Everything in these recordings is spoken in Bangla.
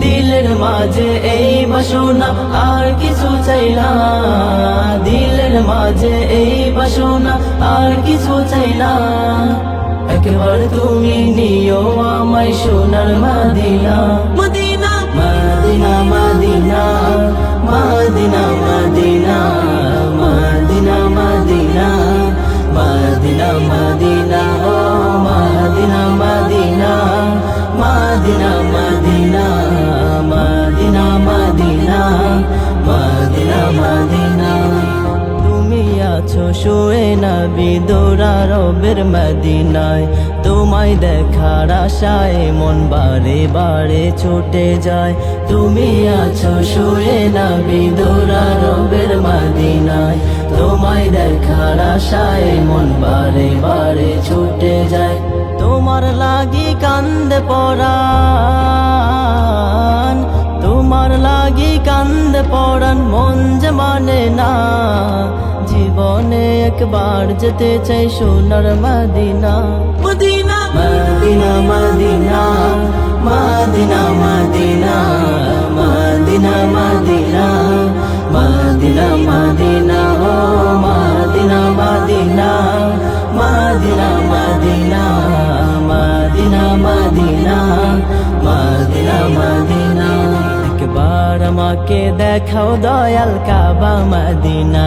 দিলের মাঝে এই বাসনা আর কিছু চাই না। দিলের মাঝে এই বাসনা আর কিছু চাই না। একবার তুমি নিও আমায় সোনার Medina. Medina. Medina Medina Medina. শুয়ে না বিদোরা রবের মদিনায়। তোমায় দেখার আশায় মন বারে বারে ছুটে যায়। তুমি আছো শুয়ে না বিদোরা রবের মদিনায়। তোমায় দেখার আশায় মন বারে বারে ছুটে যায়। তোমার লাগি কান্দে পরাণ একবার যেতে চাই সোনার Medina Medina Medina Medina Medina Medina Medina Medina Medina Medina ও Medina Medina Medina Medina Medina Medina Medina Medina একবার আমাকে দেখাও দয়াল কাবা Medina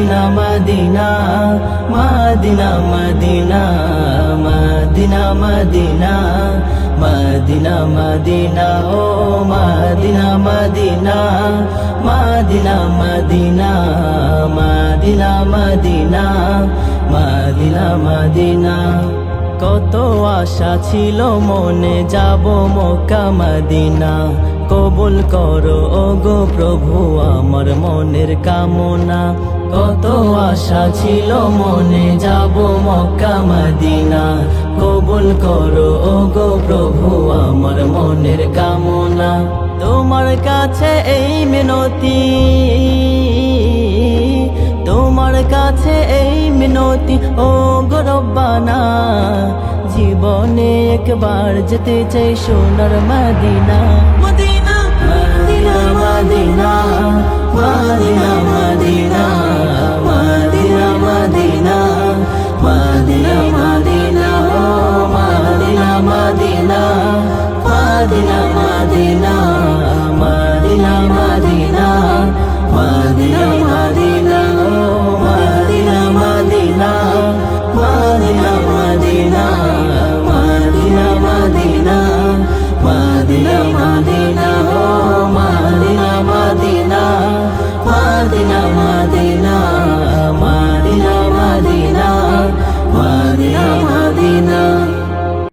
Medina Medina Medina Medina Medina Medina Medina Medina ও Medina Medina Medina Medina Medina Medina Medina Medina কত আশা ছিল মনে যাব মক্কা মদিনা কবুল করো ও গো প্রভু আমার মনের কামনা কত আশা ছিল মনে যাব মক্কা মদিনা। কবুল করো ও গো প্রভু আমার মনের কামনা। তোমার কাছে এই মিনতি তোমার কাছে এই মিনতি ও গরব্বানা জীবনে একবার যেতে চাই সোনার Medina Medina Medina. Medina Medina. Medina